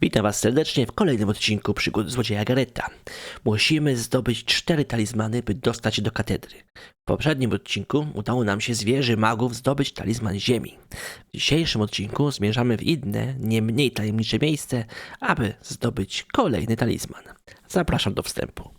Witam Was serdecznie w kolejnym odcinku przygód złodzieja Gareta. Musimy zdobyć cztery talizmany, by dostać się do katedry. W poprzednim odcinku udało nam się z wieży magów zdobyć talizman ziemi. W dzisiejszym odcinku zmierzamy w inne, nie mniej tajemnicze miejsce, aby zdobyć kolejny talizman. Zapraszam do wstępu.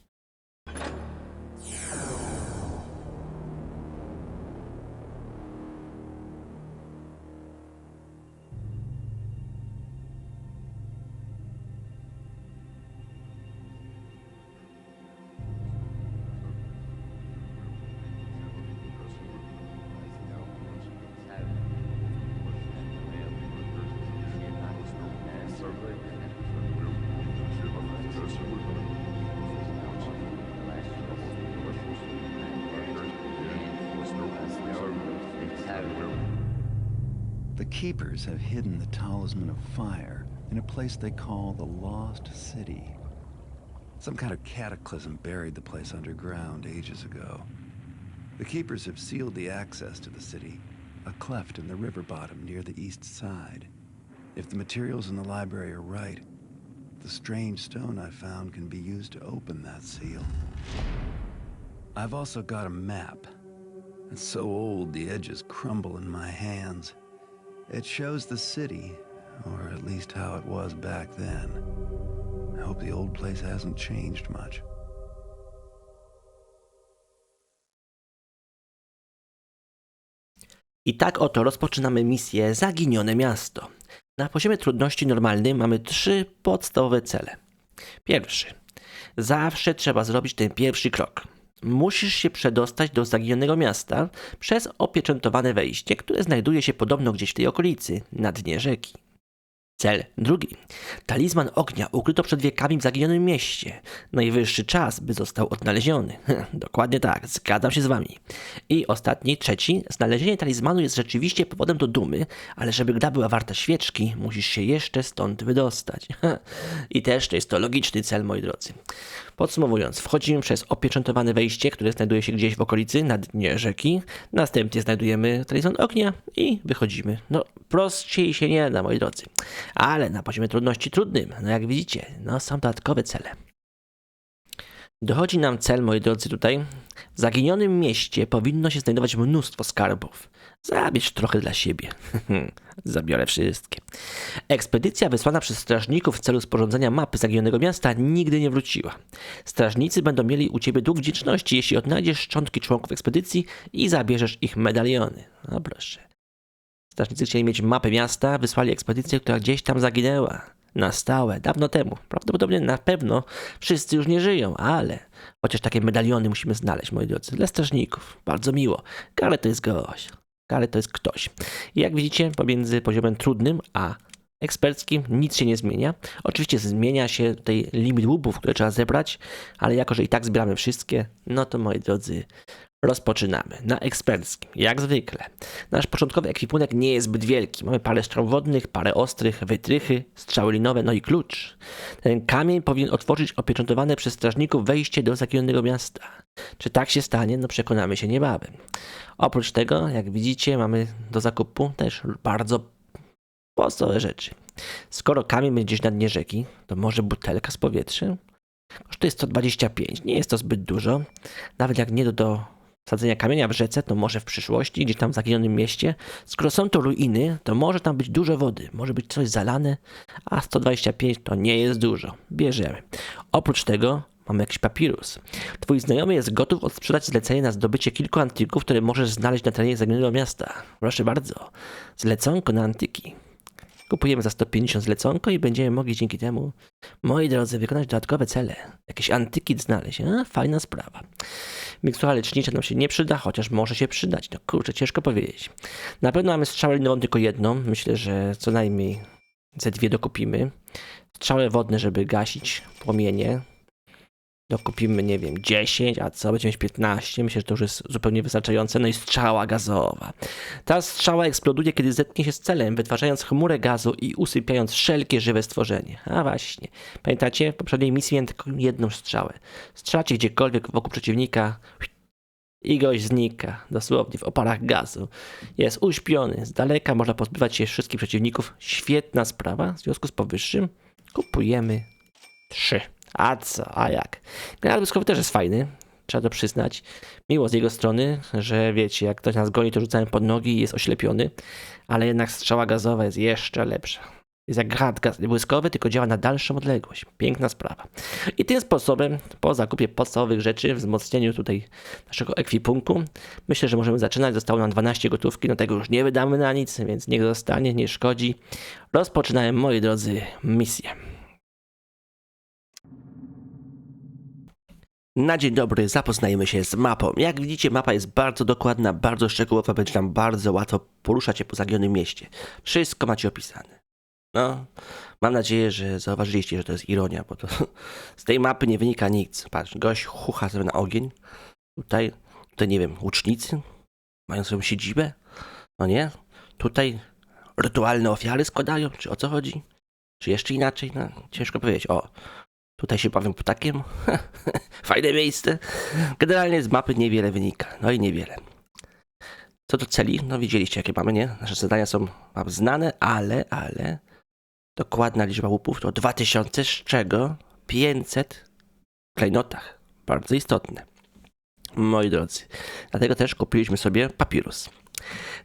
Keepers have hidden the Talisman of Fire in a place they call the Lost City. Some kind of cataclysm buried the place underground ages ago. The Keepers have sealed the access to the city, a cleft in the river bottom near the east side. If the materials in the library are right, the strange stone I found can be used to open that seal. I've also got a map. It's so old the edges crumble in my hands. It shows the city, or at least how it was back then. I hope the old place hasn't changed much. I tak oto rozpoczynamy misję Zaginione Miasto. Na poziomie trudności normalnym mamy trzy podstawowe cele. Pierwszy. Zawsze trzeba zrobić ten pierwszy krok. Musisz się przedostać do zaginionego miasta przez opieczętowane wejście, które znajduje się podobno gdzieś w tej okolicy, na dnie rzeki. Cel drugi. Talizman ognia ukryto przed wiekami w zaginionym mieście. Najwyższy czas, by został odnaleziony. Dokładnie tak, zgadzam się z wami. I ostatni, trzeci. Znalezienie talizmanu jest rzeczywiście powodem do dumy, ale żeby gra była warta świeczki, musisz się jeszcze stąd wydostać. I też to jest to logiczny cel, moi drodzy. Podsumowując, wchodzimy przez opieczętowane wejście, które znajduje się gdzieś w okolicy, na dnie rzeki. Następnie znajdujemy talizman ognia i wychodzimy. No, prościej się nie da, moi drodzy. Ale na poziomie trudności trudnym, no jak widzicie, no są dodatkowe cele. Dochodzi nam cel, moi drodzy, tutaj. W zaginionym mieście powinno się znajdować mnóstwo skarbów. Zabierz trochę dla siebie. Zabiorę wszystkie. Ekspedycja wysłana przez strażników w celu sporządzenia mapy zaginionego miasta nigdy nie wróciła. Strażnicy będą mieli u ciebie dług wdzięczności, jeśli odnajdziesz szczątki członków ekspedycji i zabierzesz ich medaliony. No proszę. Strażnicy chcieli mieć mapę miasta, wysłali ekspedycję, która gdzieś tam zaginęła. Na stałe, dawno temu. Prawdopodobnie na pewno wszyscy już nie żyją, ale chociaż takie medaliony musimy znaleźć, moi drodzy, dla strażników. Bardzo miło. Ale to jest gość. Ale to jest ktoś. I jak widzicie, pomiędzy poziomem trudnym a eksperckim nic się nie zmienia. Oczywiście zmienia się tutaj limit łupów, które trzeba zebrać, ale jako, że i tak zbieramy wszystkie, no to moi drodzy, Rozpoczynamy. Na eksperckim, jak zwykle. Nasz początkowy ekwipunek nie jest zbyt wielki. Mamy parę strzał wodnych, parę ostrych, wytrychy, strzały linowe, no i klucz. Ten kamień powinien otworzyć opieczętowane przez strażników wejście do zaginionego miasta. Czy tak się stanie? No przekonamy się niebawem. Oprócz tego, jak widzicie, mamy do zakupu też bardzo podstawowe rzeczy. Skoro kamień będzie gdzieś na dnie rzeki, to może butelka z powietrzem? Kosztuje 125. Nie jest to zbyt dużo. Nawet jak nie do, do sadzenia kamienia w rzece, to może w przyszłości, gdzieś tam w zaginionym mieście. Skoro są to ruiny, to może tam być dużo wody, może być coś zalane, a 125 to nie jest dużo. Bierzemy. Oprócz tego mamy jakiś papirus. Twój znajomy jest gotów odsprzedać zlecenie na zdobycie kilku antyków, które możesz znaleźć na terenie zaginionego miasta. Proszę bardzo. Zleconko na antyki. Kupujemy za 150 zleconko i będziemy mogli dzięki temu, moi drodzy, wykonać dodatkowe cele. Jakieś antyki znaleźć. A, fajna sprawa. Mikstura lecznicza nam się nie przyda, chociaż może się przydać. No kurczę, ciężko powiedzieć. Na pewno mamy strzałę linową tylko jedną. Myślę, że co najmniej ze dwie dokupimy. Strzały wodne, żeby gasić płomienie. Dokupimy, nie wiem, 10, a co, będziemy mieć 15. Myślę, że to już jest zupełnie wystarczające. No i strzała gazowa. Ta strzała eksploduje, kiedy zetknie się z celem, wytwarzając chmurę gazu i usypiając wszelkie żywe stworzenie. A właśnie. Pamiętacie? W poprzedniej misji miałem tylko jedną strzałę. Strzelacie gdziekolwiek wokół przeciwnika i gość znika, dosłownie w oparach gazu. Jest uśpiony. Z daleka można pozbywać się wszystkich przeciwników. Świetna sprawa. W związku z powyższym Kupujemy trzy. A co, a jak? Granat błyskowy też jest fajny, trzeba to przyznać. Miło z jego strony, że wiecie, jak ktoś nas goni, to rzucamy pod nogi i jest oślepiony, ale jednak strzała gazowa jest jeszcze lepsza. Jest jak granat błyskowy, tylko działa na dalszą odległość. Piękna sprawa. I tym sposobem, po zakupie podstawowych rzeczy, wzmocnieniu tutaj naszego ekwipunku, myślę, że możemy zaczynać. Zostało nam 12 gotówki, no tego już nie wydamy na nic, więc niech zostanie, nie szkodzi. Rozpoczynałem, moi drodzy, misję. Na dzień dobry zapoznajemy się z mapą. Jak widzicie, mapa jest bardzo dokładna, bardzo szczegółowa, będzie nam bardzo łatwo poruszać się po zaginionym mieście. Wszystko macie opisane. No, mam nadzieję, że zauważyliście, że to jest ironia, bo to z tej mapy nie wynika nic. Patrz, gość chucha sobie na ogień. Tutaj, tutaj nie wiem, łucznicy mają swoją siedzibę. No nie? Tutaj rytualne ofiary składają, czy o co chodzi? Czy jeszcze inaczej? No, ciężko powiedzieć. O, tutaj się bawią ptakiem. Fajne miejsce. Generalnie z mapy niewiele wynika. No i niewiele. Co do celi, no widzieliście jakie mamy, nie? Nasze zadania są znane, ale, ale dokładna liczba łupów to 2000, z czego 500 w klejnotach. Bardzo istotne. Moi drodzy, dlatego też kupiliśmy sobie papirus.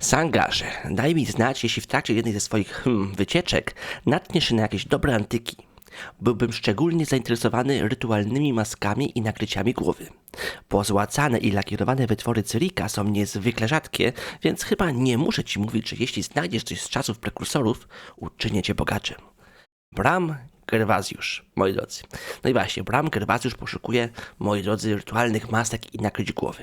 Sangarze, daj mi znać, jeśli w trakcie jednej ze swoich hmm, wycieczek natkniesz się na jakieś dobre antyki. Byłbym szczególnie zainteresowany rytualnymi maskami i nakryciami głowy. Pozłacane i lakierowane wytwory Cyrika są niezwykle rzadkie, więc chyba nie muszę ci mówić, że jeśli znajdziesz coś z czasów prekursorów, uczynię cię bogaczem. Bram Gerwazjusz, moi drodzy. No i właśnie, Bram Gerwazjusz poszukuje, moi drodzy, rytualnych masek i nakryć głowy.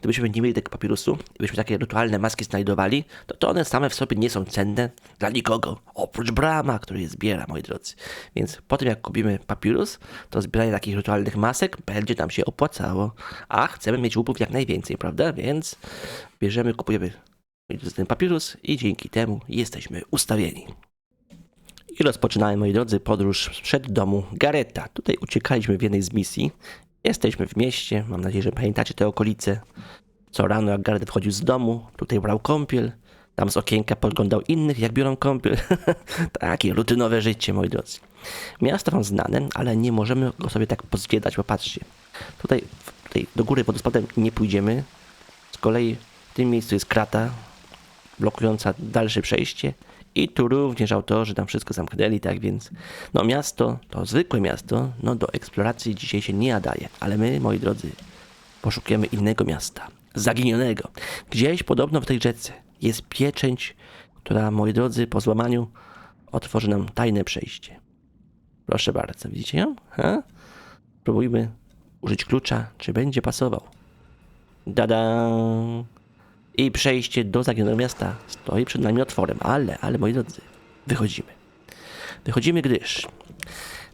Gdybyśmy nie mieli tego papirusu, gdybyśmy takie rytualne maski znajdowali, to, to one same w sobie nie są cenne dla nikogo, oprócz Brama, który je zbiera, moi drodzy. Więc po tym, jak kupimy papirus, to zbieranie takich rytualnych masek będzie nam się opłacało. A chcemy mieć łupów jak najwięcej, prawda? Więc bierzemy, kupujemy ten papirus i dzięki temu jesteśmy ustawieni. I rozpoczynamy, moi drodzy, podróż przed domu Gareta. Tutaj uciekaliśmy w jednej z misji. Jesteśmy w mieście, mam nadzieję, że pamiętacie te okolice. Co rano, jak Gareth wchodził z domu, tutaj brał kąpiel, tam z okienka podglądał innych, jak biorą kąpiel. Takie rutynowe życie, moi drodzy. Miasto wam znane, ale nie możemy go sobie tak pozwiedzać, bo patrzcie. Tutaj, tutaj do góry wodospadem nie pójdziemy. Z kolei w tym miejscu jest krata blokująca dalsze przejście. I tu również autorzy tam wszystko zamknęli, tak więc no miasto, to zwykłe miasto, no do eksploracji dzisiaj się nie nadaje, ale my, moi drodzy, poszukujemy innego miasta, zaginionego. Gdzieś podobno w tej rzece jest pieczęć, która, moi drodzy, po złamaniu otworzy nam tajne przejście. Proszę bardzo, widzicie ją? Ha? Użyć klucza, czy będzie pasował. Dada! I przejście do zaginionego miasta stoi przed nami otworem, ale, ale moi drodzy, wychodzimy. Wychodzimy, gdyż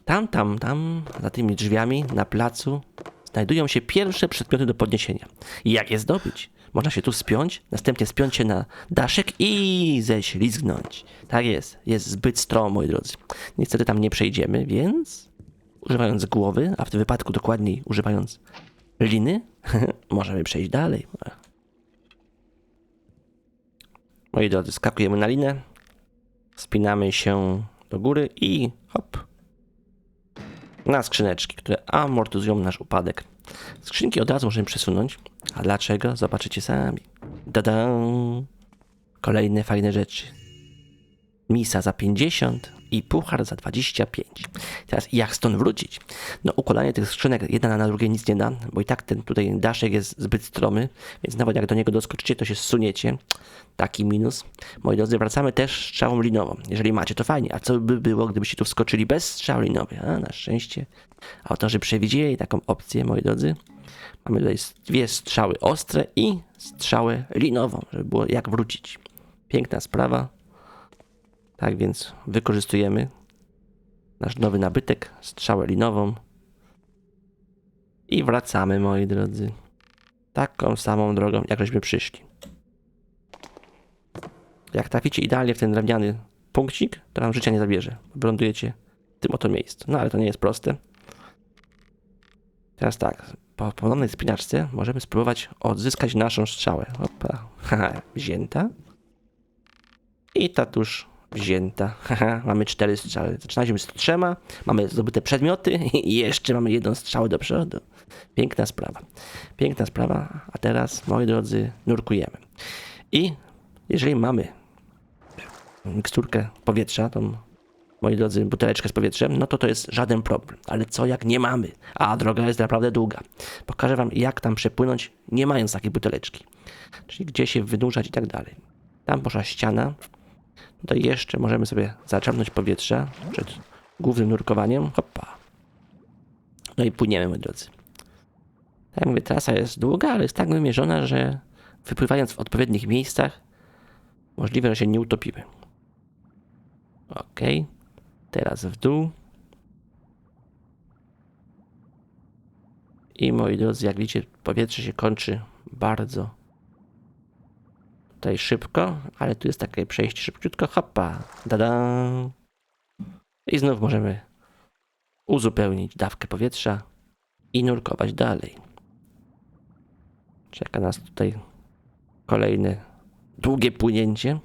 tam, tam, tam, za tymi drzwiami na placu znajdują się pierwsze przedmioty do podniesienia. Jak je zdobyć? Można się tu spiąć, następnie spiąć się na daszek i ześlizgnąć. Tak jest, jest zbyt strom, moi drodzy. Niestety tam nie przejdziemy, więc używając głowy, a w tym wypadku dokładniej używając liny, możemy przejść dalej. Moi drodzy, skakujemy na linę, spinamy się do góry i hop. Na skrzyneczki, które amortyzują nasz upadek. Skrzynki od razu możemy przesunąć. A dlaczego? Zobaczycie sami. Dada! Kolejne fajne rzeczy. Misa za 50 i puchar za 25. Teraz jak stąd wrócić? No układanie tych skrzynek jedna na drugiej nic nie da, bo i tak ten tutaj daszek jest zbyt stromy, więc nawet jak do niego doskoczycie, to się zsuniecie. Taki minus. Moi drodzy, wracamy też strzałą linową. Jeżeli macie, to fajnie. A co by było, gdybyście tu wskoczyli bez strzały linowej? A, na szczęście autorzy przewidzieli taką opcję, moi drodzy. Mamy tutaj dwie strzały ostre i strzałę linową, żeby było jak wrócić. Piękna sprawa. Tak więc wykorzystujemy nasz nowy nabytek, strzałę linową i wracamy, moi drodzy. Taką samą drogą, jak żeśmy przyszli. Jak traficie idealnie w ten drewniany punkcik, to wam życia nie zabierze. Wylądujecie w tym oto miejscu. No ale to nie jest proste. Teraz tak, po ponownej spinaczce możemy spróbować odzyskać naszą strzałę. Opa, haha, wzięta. I tatuż wzięta. Haha, mamy cztery strzały. Zaczynaliśmy z trzema, mamy zdobyte przedmioty i jeszcze mamy jedną strzałę do przodu. Piękna sprawa. Piękna sprawa, a teraz, moi drodzy, nurkujemy. I jeżeli mamy miksturkę powietrza, tą, moi drodzy, buteleczkę z powietrzem, no to to jest żaden problem. Ale co jak nie mamy? A droga jest naprawdę długa. Pokażę wam, jak tam przepłynąć, nie mając takiej buteleczki. Czyli gdzie się wynurzać i tak dalej. Tam poszła ściana. Tutaj jeszcze możemy sobie zaczerpnąć powietrza przed głównym nurkowaniem. Hoppa. No i płyniemy, moi drodzy. Tak jak mówię, trasa jest długa, ale jest tak wymierzona, że wypływając w odpowiednich miejscach, możliwe, że się nie utopimy. Ok. Teraz w dół. I moi drodzy, jak widzicie, powietrze się kończy bardzo tutaj szybko, ale tu jest takie przejście szybciutko. Hoppa. Dada. I znów możemy uzupełnić dawkę powietrza i nurkować dalej. Czeka nas tutaj kolejne długie płynięcie.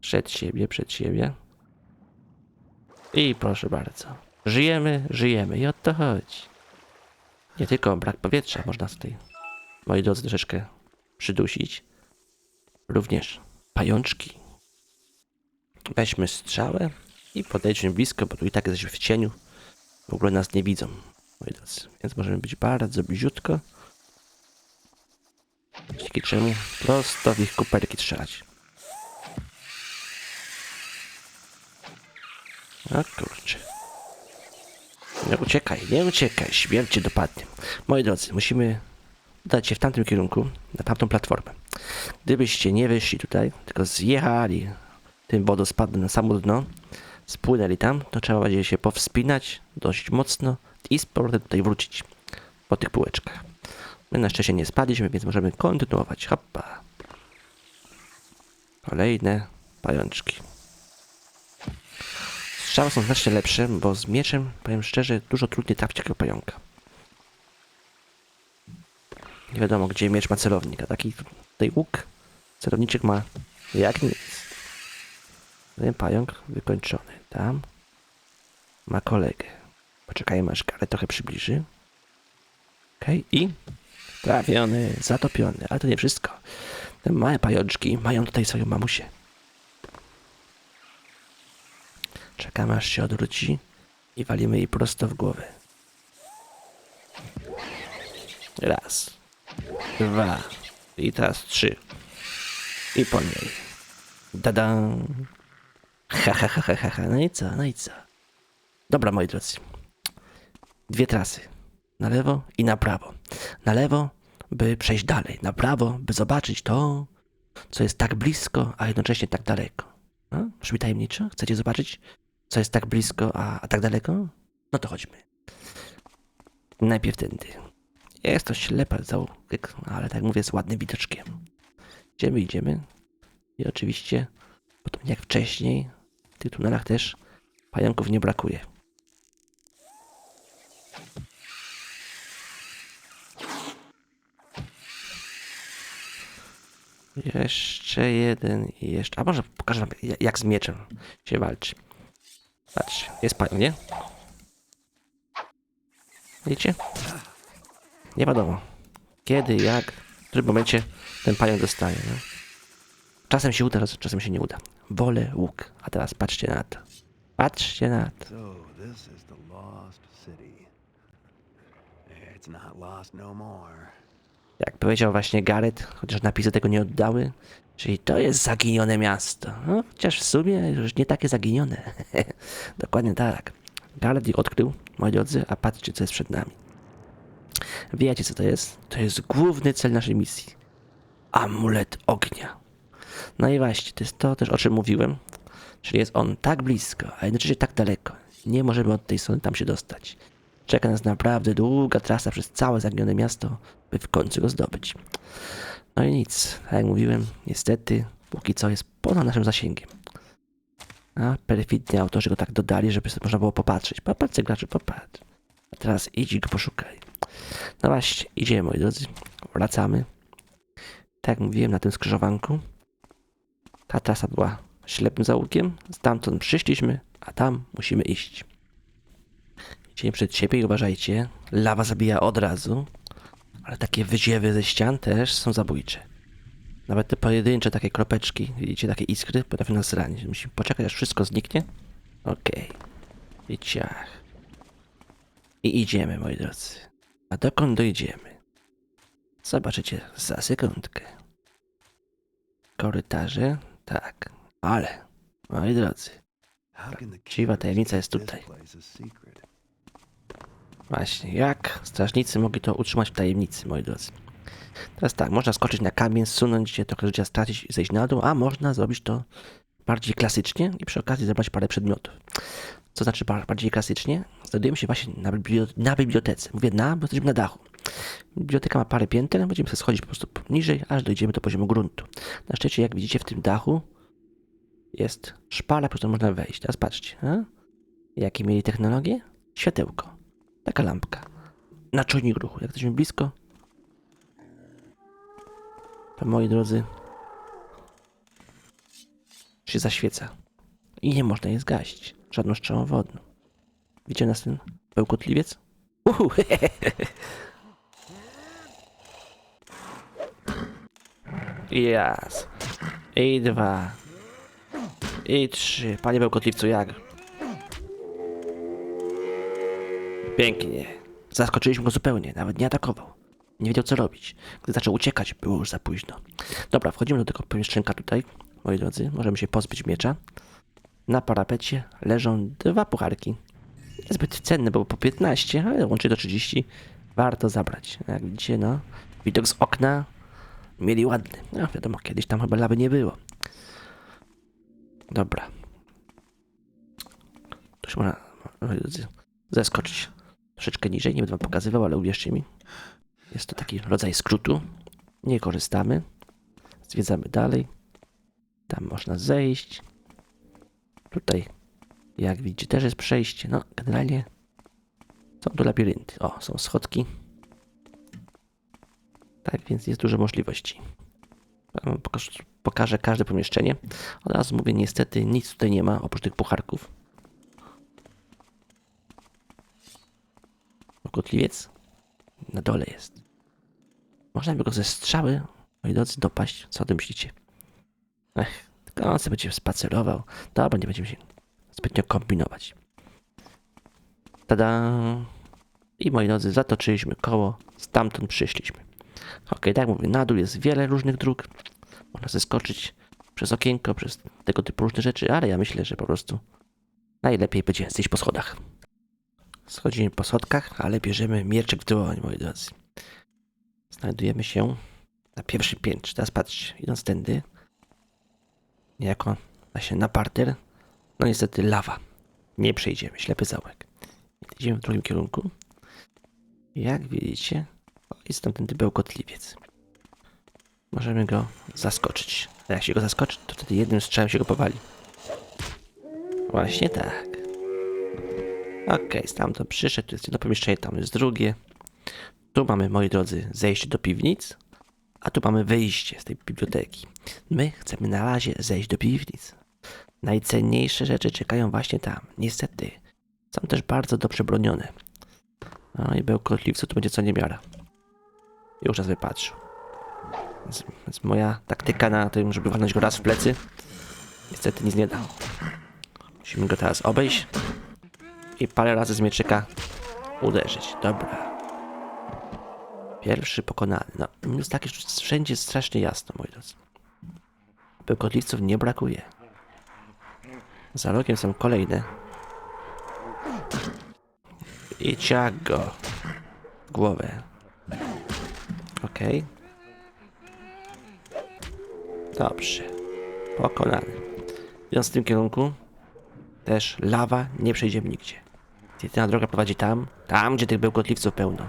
Przed siebie, przed siebie. I proszę bardzo. Żyjemy, żyjemy i o to chodzi. Nie tylko brak powietrza można tutaj, moi drodzy, troszeczkę przydusić. Również pajączki. Weźmy strzałę i podejdźmy blisko, bo tu i tak jesteśmy w cieniu. W ogóle nas nie widzą, moi drodzy. Więc możemy być bardzo bliziutko. Dzięki czemu prosto w ich kuperki strzelać. A kurczę. Nie uciekaj, nie uciekaj, śmierć cię dopadnie. Moi drodzy, musimy udać się w tamtym kierunku, na tamtą platformę. Gdybyście nie wyszli tutaj, tylko zjechali tym wodospadem na samo dno, spłynęli tam, to trzeba będzie się powspinać dość mocno i z powrotem tutaj wrócić po tych półeczkach. My na szczęście nie spadliśmy, więc możemy kontynuować. Hoppa. Kolejne pajączki. Strzały są znacznie lepsze, bo z mieczem, powiem szczerze, dużo trudniej trafić takiego pająka. Nie wiadomo, gdzie miecz ma celownik, a taki tutaj łuk celowniczek ma jak nic. Ten pająk wykończony. Tam ma kolegę. Poczekajmy, aż karę trochę przybliży. Okej, i trafiony, zatopiony. Ale to nie wszystko. Te małe pajączki mają tutaj swoją mamusię. Czekamy, aż się odwróci i walimy jej prosto w głowę. Raz, dwa i teraz trzy. I po niej. Dada. Ha, ha, ha, ha, ha. No i co, no i co? Dobra, moi drodzy. Dwie trasy. Na lewo i na prawo. Na lewo, by przejść dalej. Na prawo, by zobaczyć to, co jest tak blisko, a jednocześnie tak daleko. No? Brzmi tajemniczo? Chcecie zobaczyć, co jest tak blisko, a, a tak daleko? No to chodźmy. Najpierw tędy. Jest to ślepa zaułek, ale tak mówię, z ładnym widoczkiem. Idziemy, idziemy. I oczywiście, podobnie jak wcześniej, w tych tunelach też pająków nie brakuje. Jeszcze jeden i jeszcze. A może pokażę wam, ja- jak z mieczem się walczy. Patrzcie, jest pająk, nie? Widzicie? Nie wiadomo. Kiedy, jak, w którym momencie ten pająk dostaje. Nie? Czasem się uda, czasem się nie uda. Wolę łuk. A teraz patrzcie na to. Patrzcie na to. So, this is the lost city. It's not lost no more. Jak powiedział właśnie Gareth, chociaż napisy tego nie oddały, czyli to jest zaginione miasto. No, chociaż w sumie już nie takie zaginione. Dokładnie tak. Gareth je odkrył, moi drodzy, a patrzcie, co jest przed nami. Wiecie, co to jest? To jest główny cel naszej misji. Amulet ognia. No i właśnie, to jest to też, o czym mówiłem. Czyli jest on tak blisko, a jednocześnie tak daleko. Nie możemy od tej strony tam się dostać. Czeka nas naprawdę długa trasa przez całe zaginione miasto, by w końcu go zdobyć. No i nic, tak jak mówiłem, niestety, póki co jest poza naszym zasięgiem. A perfidni autorzy go tak dodali, żeby można było popatrzeć. Popatrzcie, gracze, popatrz. A teraz idź go poszukaj. No właśnie, idziemy, moi drodzy. Wracamy. Tak jak mówiłem, na tym skrzyżowanku. Ta trasa była ślepym zaułkiem. Stamtąd przyszliśmy, a tam musimy iść. Idźcie przed siebie i uważajcie. Lawa zabija od razu. Ale takie wyziewy ze ścian też są zabójcze. Nawet te pojedyncze takie kropeczki, widzicie, takie iskry potrafią nas zranić. Musimy poczekać, aż wszystko zniknie. Okej. I ciach. I idziemy, moi drodzy. A dokąd dojdziemy? Zobaczycie za sekundkę. Korytarze? Tak. Ale, moi drodzy, keepers tajemnica jest tutaj. Właśnie, jak strażnicy mogli to utrzymać w tajemnicy, moi drodzy? Teraz tak, można skoczyć na kamień, zsunąć się, trochę życia stracić i zejść na dół, a można zrobić to bardziej klasycznie i przy okazji zebrać parę przedmiotów. Co znaczy bar- bardziej klasycznie? Znajdujemy się właśnie na, na bibliotece. Mówię na, bo jesteśmy na dachu. Biblioteka ma parę pięter, będziemy sobie schodzić po prostu niżej, aż dojdziemy do poziomu gruntu. Na szczęście, jak widzicie, w tym dachu jest szpala, przez którą można wejść. Teraz patrzcie. A? Jakie mieli technologię? Światełko. Taka lampka. Na czujnik ruchu. Jak jesteśmy blisko, to moi drodzy, się zaświeca. I nie można jej zgasić. Żadną strzałą wodną. Widzicie nas ten bełkotliwiec? Uhu, raz. I dwa. I trzy. Panie bełkotliwcu, jak? Pięknie. Zaskoczyliśmy go zupełnie, nawet nie atakował. Nie wiedział co robić. Gdy zaczął uciekać, było już za późno. Dobra, wchodzimy do tego pomieszczenka tutaj, moi drodzy. Możemy się pozbyć miecza. Na parapecie leżą dwa pucharki. Niezbyt cenne, bo po 15, ale łącznie do 30 warto zabrać. Jak widzicie, no, widok z okna mieli ładny. No wiadomo, kiedyś tam chyba lawy nie było. Dobra. Tu się można, drodzy, zeskoczyć troszeczkę niżej. Nie będę wam pokazywał, ale uwierzcie mi, jest to taki rodzaj skrótu. Nie korzystamy. Zwiedzamy dalej. Tam można zejść. Tutaj, jak widzicie, też jest przejście. No, generalnie są tu labirynty. O, są schodki. Tak więc jest dużo możliwości. Pokażę każde pomieszczenie. Od razu mówię, niestety nic tutaj nie ma oprócz tych pucharków. Kotliwiec na dole jest. Można by go ze strzały, moi drodzy, dopaść. Co o tym myślicie? Ech, on sobie będzie spacerował. Dobra, nie będziemy się zbytnio kombinować. Tada! I moi drodzy, zatoczyliśmy koło, stamtąd przyszliśmy. Ok, tak mówię, na dół jest wiele różnych dróg. Można zeskoczyć przez okienko, przez tego typu różne rzeczy, ale ja myślę, że po prostu najlepiej będzie zejść po schodach. Schodzimy po schodkach, ale bierzemy mieczek w dłoń, moi drodzy. Znajdujemy się na pierwszym piętrze. Teraz patrzcie, idąc tędy, niejako właśnie na parter, no niestety lawa. Nie przejdziemy, ślepy zaułek. Idziemy w drugim kierunku. Jak widzicie, jest tam ten bełkotliwiec. Możemy go zaskoczyć. A jak się go zaskoczy, to wtedy jednym strzałem się go powali. Właśnie tak. Okej, stamtąd przyszedł, tu jest jedno pomieszczenie, tam jest drugie. Tu mamy, moi drodzy, zejście do piwnic, a tu mamy wyjście z tej biblioteki. My chcemy na razie zejść do piwnic. Najcenniejsze rzeczy czekają właśnie tam. Niestety, są też bardzo dobrze bronione. No i bełkotliwcu tu będzie co niemiara. Już nas wypatrzył. Więc, więc moja taktyka na tym, żeby walnąć go raz w plecy, niestety nic nie da. Musimy go teraz obejść i parę razy z mieczyka uderzyć. Dobra. Pierwszy pokonany. No, minus taki, że wszędzie jest strasznie jasno, moi drodzy. Bełkotliwców nie brakuje. Za rogiem są kolejne. I ciak go. Głowę. Okej. Dobrze. Pokonany. Idąc w tym kierunku, też lawa, nie przejdziemy nigdzie. Jedyna droga prowadzi tam, tam gdzie tych bełkotliwców pełno.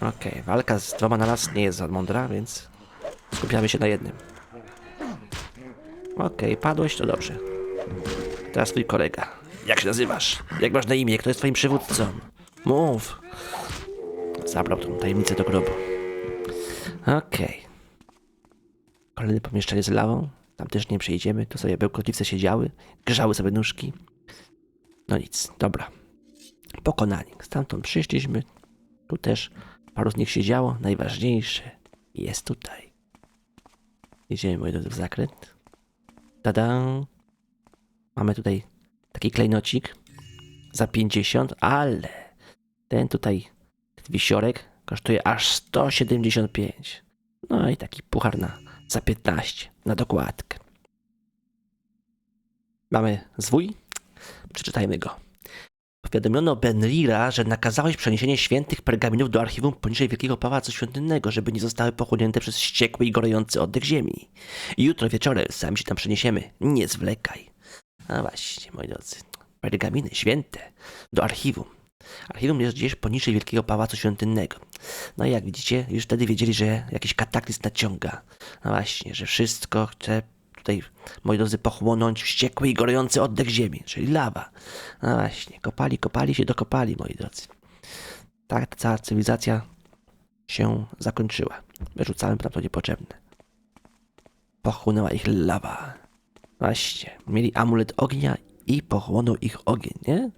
Okej, walka z dwoma na raz nie jest za mądra, więc skupiamy się na jednym. Okej, padłeś, to dobrze. Teraz twój kolega. Jak się nazywasz? Jak masz na imię? Kto jest twoim przywódcą? Mów. Zabrał tą tajemnicę do grobu. Okej. Kolejne pomieszczenie z lawą. Tam też nie przejdziemy. Tu sobie bełkotliwce siedziały, grzały sobie nóżki. No nic, dobra. Pokonani. Stamtąd przyszliśmy. Tu też paru z nich siedziało. Najważniejsze jest tutaj. Idziemy, moi drodzy, w zakręt. Tada! Mamy tutaj taki klejnocik za 50, ale ten tutaj wisiorek kosztuje aż 175. No i taki puchar na za 15 na dokładkę. Mamy zwój? Przeczytajmy go. Powiadomiono Benrira, że nakazałeś przeniesienie świętych pergaminów do archiwum poniżej Wielkiego Pałacu Świątynnego, żeby nie zostały pochłonięte przez ściekły i gorejący oddech ziemi. Jutro wieczorem sami się tam przeniesiemy. Nie zwlekaj. A właśnie, moi drodzy. Pergaminy święte do archiwum. Archiwum jest gdzieś poniżej Wielkiego Pałacu Świątynnego. No i jak widzicie, już wtedy wiedzieli, że jakiś kataklizm naciąga. No właśnie, że wszystko chce tutaj, moi drodzy, pochłonąć wściekły i gorejący oddech ziemi, czyli lawa. No właśnie, kopali, kopali się, dokopali, moi drodzy. Tak ta cała cywilizacja się zakończyła. Wyrzucałem to niepotrzebne. Pochłonęła ich lawa. Właśnie, mieli amulet ognia i pochłonął ich ogień, nie?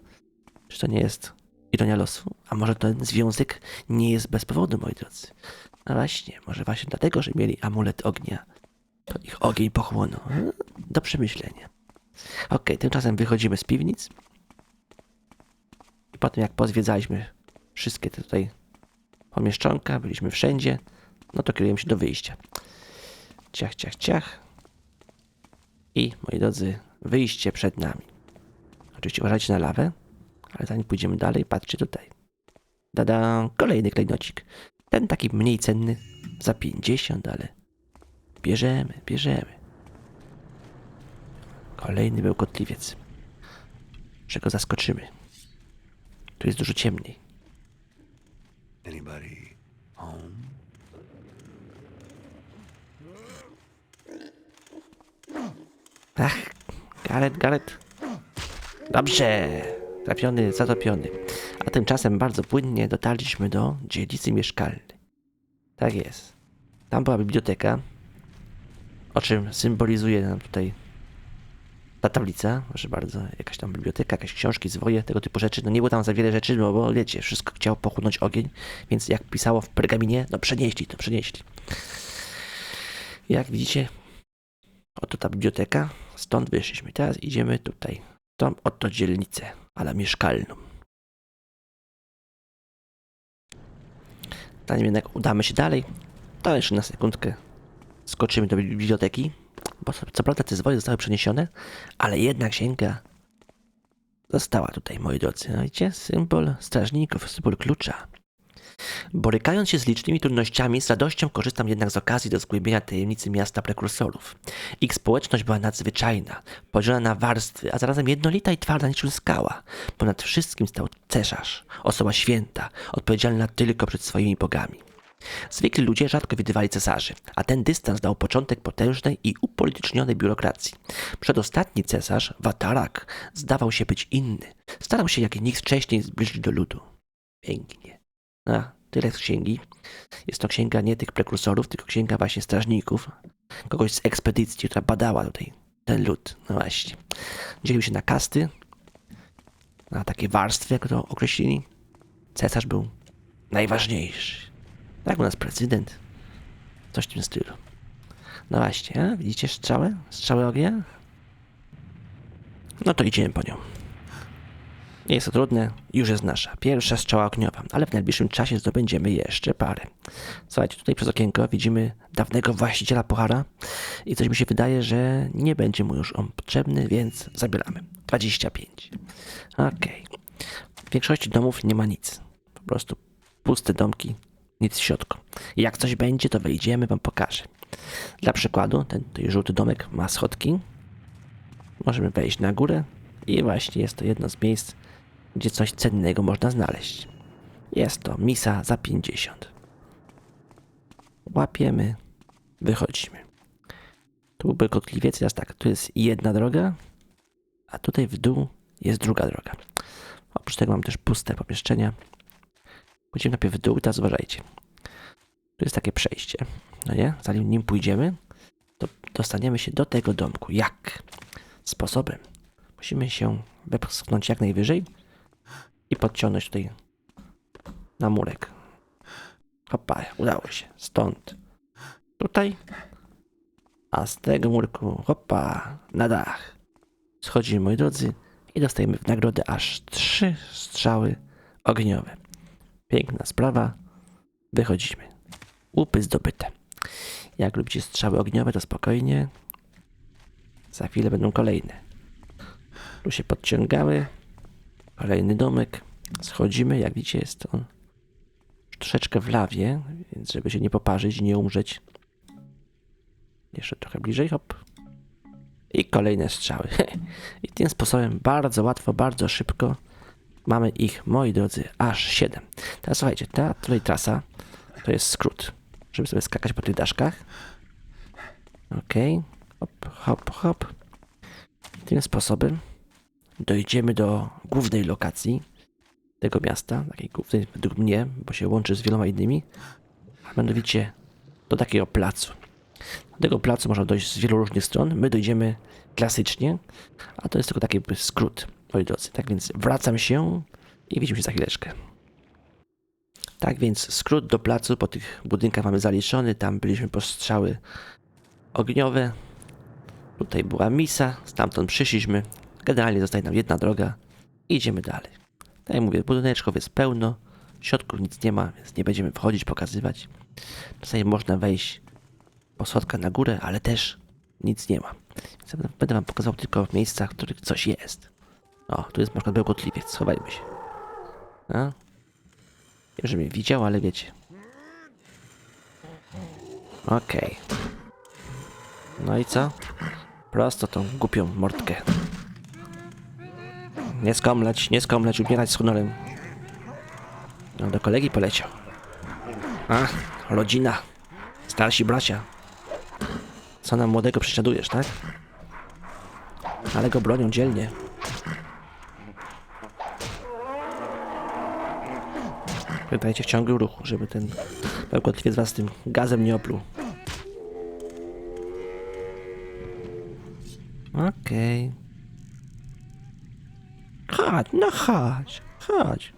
Czy to nie jest ironia losu? A może ten związek nie jest bez powodu, moi drodzy? No właśnie, może właśnie dlatego, że mieli amulet ognia, to ich ogień pochłonął. Do przemyślenia. Okej, tymczasem wychodzimy z piwnic. I potem jak pozwiedzaliśmy wszystkie te tutaj pomieszczonka, byliśmy wszędzie, no to kierujemy się do wyjścia. Ciach, ciach, ciach. I, moi drodzy, wyjście przed nami. Oczywiście uważajcie na lawę, ale zanim pójdziemy dalej, patrzcie tutaj. Dada, kolejny klejnocik. Ten taki mniej cenny, za 50, ale bierzemy, bierzemy. Kolejny bełkotliwiec. Że go zaskoczymy. Tu jest dużo ciemniej. Anybody home? Ach, Garet, Garet. Dobrze. Trafiony, zatopiony. A tymczasem bardzo płynnie dotarliśmy do dzielnicy mieszkalnej. Tak jest. Tam była biblioteka, o czym symbolizuje nam tutaj ta tablica, proszę bardzo, jakaś tam biblioteka, jakieś książki, zwoje, tego typu rzeczy. No nie było tam za wiele rzeczy, no bo wiecie, wszystko chciało pochłonąć ogień, więc jak pisało w pergaminie, no przenieśli to, przenieśli. Jak widzicie, Oto ta biblioteka, stąd wyszliśmy. Teraz idziemy tutaj, tą oto dzielnicę, ale mieszkalną. Zanim jednak udamy się dalej, to jeszcze na sekundkę skoczymy do biblioteki, bo co- prawda te zwoje zostały przeniesione, ale jedna księga została tutaj, moi drodzy. No widzicie, symbol strażników, symbol klucza. Borykając się z licznymi trudnościami, z radością korzystam jednak z okazji do zgłębienia tajemnicy miasta prekursorów. Ich społeczność była nadzwyczajna, podzielona na warstwy, a zarazem jednolita i twarda niczym skała. Ponad wszystkim stał cesarz, osoba święta, odpowiedzialna tylko przed swoimi bogami. Zwykli ludzie rzadko widywali cesarzy, a ten dystans dał początek potężnej i upolitycznionej biurokracji. Przedostatni cesarz, Watarak, zdawał się być inny. Starał się jak nikt wcześniej zbliżyć do ludu. Pięknie. A, tyle z księgi. Jest to księga nie tych prekursorów, tylko księga właśnie strażników. Kogoś z ekspedycji, która badała tutaj ten lud. No właśnie. Dzielił się na kasty, na takie warstwy, jak to określili. Cesarz był najważniejszy. Tak u nas prezydent. Coś w tym stylu. No właśnie, a? widzicie strzałę? Strzałę ognia? No to idziemy po nią. Nie jest to trudne, już jest nasza pierwsza strzała ogniowa, ale w najbliższym czasie zdobędziemy jeszcze parę. Słuchajcie, tutaj przez okienko widzimy dawnego właściciela puchara i coś mi się wydaje, że nie będzie mu już on potrzebny, więc zabieramy. 25. Okej. W większości domów nie ma nic. Po prostu puste domki, nic w środku. Jak coś będzie, to wejdziemy, wam pokażę. Dla przykładu, ten tutaj żółty domek ma schodki. Możemy wejść na górę i właśnie jest to jedno z miejsc, gdzie coś cennego można znaleźć. Jest to misa za 50. Łapiemy, wychodzimy. Tu był kotliwiec, teraz tak, tu jest jedna droga, a tutaj w dół jest druga droga. Oprócz tego mam też puste pomieszczenia. Pójdziemy najpierw w dół teraz uważajcie. Tu jest takie przejście, no nie? Zanim nim pójdziemy, to dostaniemy się do tego domku. Jak? Sposobem. Musimy się wepchnąć jak najwyżej i podciągnąć tutaj na murek. Hopa, udało się. Stąd. Tutaj. A z tego murku, hopa, na dach. Schodzimy, moi drodzy, i dostajemy w nagrodę aż trzy strzały ogniowe. Piękna sprawa. Wychodzimy. Łupy zdobyte. Jak lubicie strzały ogniowe, to spokojnie. Za chwilę będą kolejne. Tu się podciągamy. Kolejny domek. Schodzimy. Jak widzicie, jest on troszeczkę w lawie, więc żeby się nie poparzyć, nie umrzeć. Jeszcze trochę bliżej, hop. I kolejne strzały. I tym sposobem bardzo łatwo, bardzo szybko mamy ich, moi drodzy, aż 7. Teraz słuchajcie, ta tutaj trasa to jest skrót, żeby sobie skakać po tych daszkach. Okej, hop, hop, hop. Tym sposobem dojdziemy do głównej lokacji tego miasta, takiej głównej według mnie, bo się łączy z wieloma innymi, a mianowicie do takiego placu. Do tego placu można dojść z wielu różnych stron. My dojdziemy klasycznie, a to jest tylko taki skrót, moi drodzy. Tak więc wracam się i widzimy się za chwileczkę. Tak więc skrót do placu po tych budynkach mamy zaliczony. Tam byliśmy po strzały ogniowe. Tutaj była misa, stamtąd przyszliśmy. Generalnie zostaje nam jedna droga i idziemy dalej. Tak jak mówię, budyneczków jest pełno, w środku nic nie ma, więc nie będziemy wchodzić, pokazywać. Czasami można wejść po schodkach na górę, ale też nic nie ma. Więc będę wam pokazał tylko w miejscach, w których coś jest. O, tu jest na przykład bełkotliwiec, schowajmy się. A? Nie, że mnie widział, ale wiecie. Okej. No i co? Prosto tą głupią mordkę. Nie skomleć, nie skomleć, umierać z honorem. No, do kolegi poleciał. A, rodzina. Starsi bracia. Co nam młodego prześladujesz, tak? Ale go bronią dzielnie. Pamiętajcie w ciągłym ruchu, żeby ten bełkotliwiec was tym gazem nie opluł. Okej. Chodź, no chodź, chodź.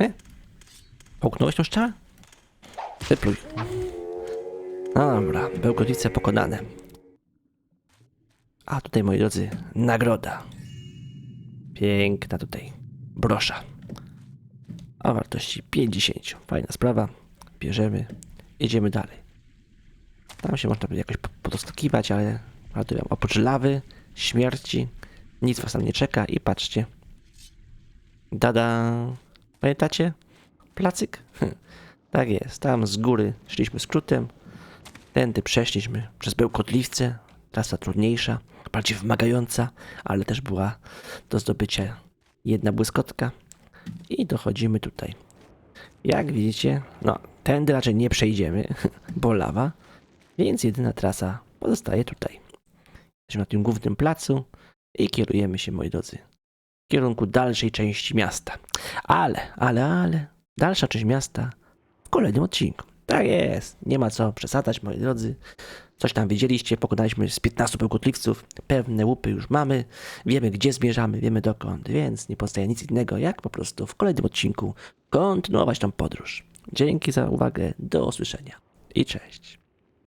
E? Połknąłeś tą szczałę? Wypluj. No dobra, bełkotlice pokonane. A tutaj, moi drodzy, nagroda. Piękna tutaj brosza. O wartości 50. Fajna sprawa. Bierzemy. Idziemy dalej. Tam się można jakoś po- podoskakiwać, ale tu oprócz lawy, śmierci, nic was tam nie czeka i patrzcie. Dada. Pamiętacie? Placyk? tak jest. Tam z góry szliśmy skrótem. Tędy przeszliśmy przez bełkotliwce. Trasa trudniejsza, bardziej wymagająca, ale też była do zdobycia jedna błyskotka. I dochodzimy tutaj. Jak widzicie, no, tędy raczej nie przejdziemy, bo lawa, więc jedyna trasa pozostaje tutaj. Jesteśmy na tym głównym placu i kierujemy się, moi drodzy, w kierunku dalszej części miasta. Ale, ale, ale, dalsza część miasta w kolejnym odcinku. Tak jest, nie ma co przesadzać, moi drodzy. Coś tam widzieliście, pokonaliśmy z 15 bełkotliwców, pewne łupy już mamy, wiemy gdzie zmierzamy, wiemy dokąd, więc nie pozostaje nic innego, jak po prostu w kolejnym odcinku kontynuować tą podróż. Dzięki za uwagę, do usłyszenia i cześć.